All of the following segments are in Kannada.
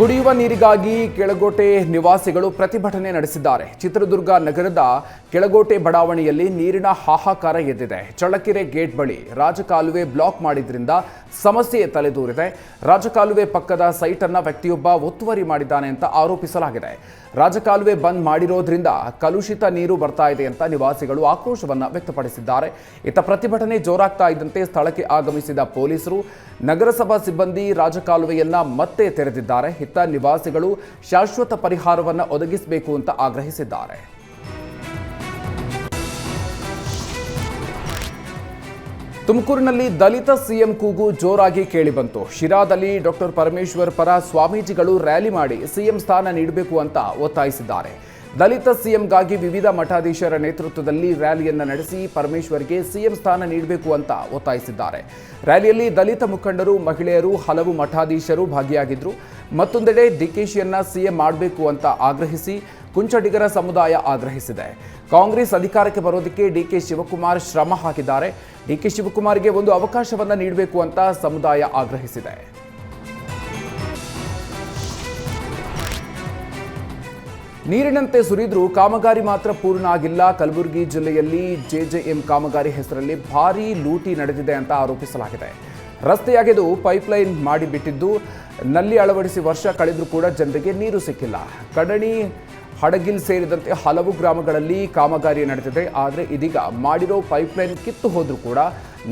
ಕುಡಿಯುವ ನೀರಿಗಾಗಿ ಕೆಳಗೋಟೆ ನಿವಾಸಿಗಳು ಪ್ರತಿಭಟನೆ ನಡೆಸಿದ್ದಾರೆ. ಚಿತ್ರದುರ್ಗ ನಗರದ ಕೆಳಗೋಟೆ ಬಡಾವಣೆಯಲ್ಲಿ ನೀರಿನ ಹಾಹಾಕಾರ ಎದ್ದಿದೆ. ಚಳ್ಳಕೆರೆ ಗೇಟ್ ಬಳಿ ರಾಜಕಾಲುವೆ ಬ್ಲಾಕ್ ಮಾಡಿದ್ರಿಂದ ಸಮಸ್ಯೆ ತಲೆದೂರಿದೆ. ರಾಜಕಾಲುವೆ ಪಕ್ಕದ ಸೈಟ್ ಅನ್ನ ವ್ಯಕ್ತಿಯೊಬ್ಬ ಒತ್ತುವರಿ ಮಾಡಿದ್ದಾನೆ ಅಂತ ಆರೋಪಿಸಲಾಗಿದೆ. ರಾಜಕಾಲುವೆ ಬಂದ್ ಮಾಡಿರೋದ್ರಿಂದ ಕಲುಷಿತ ನೀರು ಬರ್ತಾ ಇದೆ ಅಂತ ನಿವಾಸಿಗಳು ಆಕ್ರೋಶವನ್ನ ವ್ಯಕ್ತಪಡಿಸಿದ್ದಾರೆ. ಇತ್ತ ಪ್ರತಿಭಟನೆ ಜೋರಾಗ್ತಾ ಇದ್ದಂತೆ ಸ್ಥಳಕ್ಕೆ ಆಗಮಿಸಿದ ಪೊಲೀಸರು ನಗರಸಭಾ ಸಿಬ್ಬಂದಿ ರಾಜಕಾಲುವೆಯನ್ನ ಮತ್ತೆ ತೆರೆದಿದ್ದಾರೆ. ಇತ್ತ ನಿವಾಸಿಗಳು ಶಾಶ್ವತ ಪರಿಹಾರವನ್ನು ಒದಗಿಸಬೇಕು ಅಂತ ಆಗ್ರಹಿಸಿದ್ದಾರೆ. ತುಮಕೂರಿನಲ್ಲಿ ದಲಿತ ಸಿಎಂ ಕೂಗು ಜೋರಾಗಿ ಕೇಳಿಬಂತು. ಶಿರಾದಲ್ಲಿ ಡಾಕ್ಟರ್ ಪರಮೇಶ್ವರ್ ಪರ ಸ್ವಾಮೀಜಿಗಳು ರ್ಯಾಲಿ ಮಾಡಿ ಸಿಎಂ ಸ್ಥಾನ ನೀಡಬೇಕು ಅಂತ ಒತ್ತಾಯಿಸಿದ್ದಾರೆ. ದಲಿತ ಸಿಎಂಗಾಗಿ ವಿವಿಧ ಮಠಾಧೀಶರ ನೇತೃತ್ವದಲ್ಲಿ ರ್ಯಾಲಿಯನ್ನು ನಡೆಸಿ ಪರಮೇಶ್ವರ್ಗೆ ಸಿಎಂ ಸ್ಥಾನ ನೀಡಬೇಕು ಅಂತ ಒತ್ತಾಯಿಸಿದ್ದಾರೆ. ರ್ಯಾಲಿಯಲ್ಲಿ ದಲಿತ ಮುಖಂಡರು, ಮಹಿಳೆಯರು, ಹಲವು ಮಠಾಧೀಶರು ಭಾಗಿಯಾಗಿದ್ದರು ಮತ್ತೊಂದೆಡೆ ಡಿಕೆಶಿಯನ್ನ ಸಿಎಂ ಮಾಡಬೇಕು ಅಂತ ಆಗ್ರಹಿಸಿ ಕುಂಚಡಿಗರ ಸಮುದಾಯ ಆಗ್ರಹಿಸಿದೆ. ಕಾಂಗ್ರೆಸ್ ಅಧಿಕಾರಕ್ಕೆ ಬರೋದಕ್ಕೆ ಡಿಕೆ ಶಿವಕುಮಾರ್ ಶ್ರಮ ಹಾಕಿದ್ದಾರೆ. ಡಿಕೆ ಶಿವಕುಮಾರ್ಗೆ ಒಂದು ಅವಕಾಶವನ್ನು ನೀಡಬೇಕು ಅಂತ ಸಮುದಾಯ ಆಗ್ರಹಿಸಿದೆ. ನೀರಿನಂತೆ ಸುರಿದ್ರೂ ಕಾಮಗಾರಿ ಮಾತ್ರ ಪೂರ್ಣ ಆಗಿಲ್ಲ. ಕಲಬುರಗಿ ಜಿಲ್ಲೆಯಲ್ಲಿ ಜೆಜೆಎಂ ಕಾಮಗಾರಿ ಹೆಸರಲ್ಲಿ ಭಾರೀ ಲೂಟಿ ನಡೆದಿದೆ ಅಂತ ಆರೋಪಿಸಲಾಗಿದೆ. ರಸ್ತೆಯಾಗಿದ್ದು ಪೈಪ್ಲೈನ್ ಮಾಡಿಬಿಟ್ಟಿದ್ದು, ನಲ್ಲಿ ಅಳವಡಿಸಿ ವರ್ಷ ಕಳೆದರೂ ಕೂಡ ಜನರಿಗೆ ನೀರು ಸಿಕ್ಕಿಲ್ಲ. ಕಡಣಿ, ಹಡಗಿಲ್ ಸೇರಿದಂತೆ ಹಲವು ಗ್ರಾಮಗಳಲ್ಲಿ ಕಾಮಗಾರಿ ನಡೆದಿದೆ. ಆದರೆ ಇದೀಗ ಮಾಡಿರೋ ಪೈಪ್ಲೈನ್ ಕಿತ್ತು ಹೋದರೂ ಕೂಡ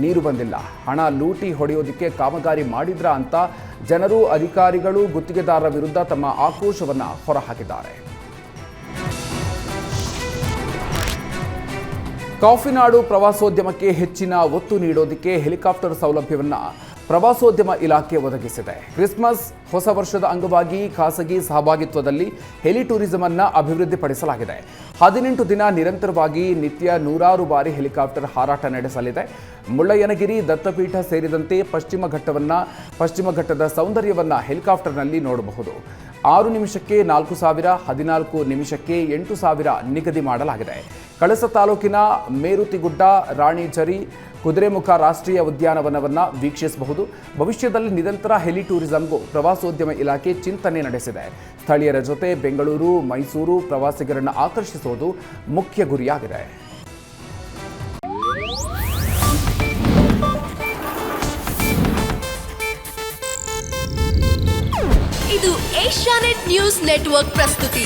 ನೀರು ಬಂದಿಲ್ಲ. ಹಣ ಲೂಟಿ ಹೊಡೆಯೋದಕ್ಕೆ ಕಾಮಗಾರಿ ಮಾಡಿದ್ರಾ ಅಂತ ಜನರು, ಅಧಿಕಾರಿಗಳು, ಗುತ್ತಿಗೆದಾರರ ವಿರುದ್ಧ ತಮ್ಮ ಆಕ್ರೋಶವನ್ನು ಹೊರಹಾಕಿದ್ದಾರೆ. ಕಾಫಿನಾಡು ಪ್ರವಾಸೋದ್ಯಮಕ್ಕೆ ಹೆಚ್ಚಿನ ಒತ್ತು ನೀಡೋದಕ್ಕೆ ಹೆಲಿಕಾಪ್ಟರ್ ಸೌಲಭ್ಯವನ್ನ ಪ್ರವಾಸೋದ್ಯಮ ಇಲಾಖೆ ಒದಗಿಸಿದೆ. ಕ್ರಿಸ್ಮಸ್ ಹೊಸ ವರ್ಷದ ಅಂಗವಾಗಿ ಖಾಸಗಿ ಸಹಭಾಗಿತ್ವದಲ್ಲಿ ಹೆಲಿ ಟೂರಿಸಂ ಅನ್ನು ಅಭಿವೃದ್ಧಿಪಡಿಸಲಾಗಿದೆ. ಹದಿನೆಂಟು ದಿನ ನಿರಂತರವಾಗಿ ನಿತ್ಯ ನೂರಾರು ಬಾರಿ ಹೆಲಿಕಾಪ್ಟರ್ ಹಾರಾಟ ನಡೆಸಲಿದೆ. ಮುಳ್ಳಯ್ಯನಗಿರಿ ದತ್ತಪೀಠ ಸೇರಿದಂತೆ ಪಶ್ಚಿಮ ಘಟ್ಟವನ್ನ, ಪಶ್ಚಿಮ ಘಟ್ಟದ ಸೌಂದರ್ಯವನ್ನ ಹೆಲಿಕಾಪ್ಟರ್ನಲ್ಲಿ ನೋಡಬಹುದು. ಆರು ನಿಮಿಷಕ್ಕೆ ನಾಲ್ಕು ಸಾವಿರ, ಹದಿನಾಲ್ಕು ನಿಮಿಷಕ್ಕೆ ಎಂಟು ಸಾವಿರ ನಿಗದಿ ಮಾಡಲಾಗಿದೆ. ಕಳಸ ತಾಲೂಕಿನ ಮೇರುತಿಗುಡ್ಡ, ರಾಣಿಝರಿ ಕುದುರೆಮುಖ ರಾಷ್ಟ್ರೀಯ ಉದ್ಯಾನವನವನ್ನು ವೀಕ್ಷಿಸಬಹುದು. ಭವಿಷ್ಯದಲ್ಲಿ ನಿರಂತರ ಹೆಲಿ ಟೂರಿಸಂಗೂ ಪ್ರವಾಸೋದ್ಯಮ ಇಲಾಖೆ ಚಿಂತನೆ ನಡೆಸಿದೆ. ಸ್ಥಳೀಯರ ಜೊತೆ ಬೆಂಗಳೂರು, ಮೈಸೂರು ಪ್ರವಾಸಿಗರನ್ನು ಆಕರ್ಷಿಸುವುದು ಮುಖ್ಯ ಗುರಿಯಾಗಿದೆ. ಇದು ಏಷ್ಯಾನೆಟ್ ನ್ಯೂಸ್ ನೆಟ್ವರ್ಕ್ ಪ್ರಸ್ತುತಿ.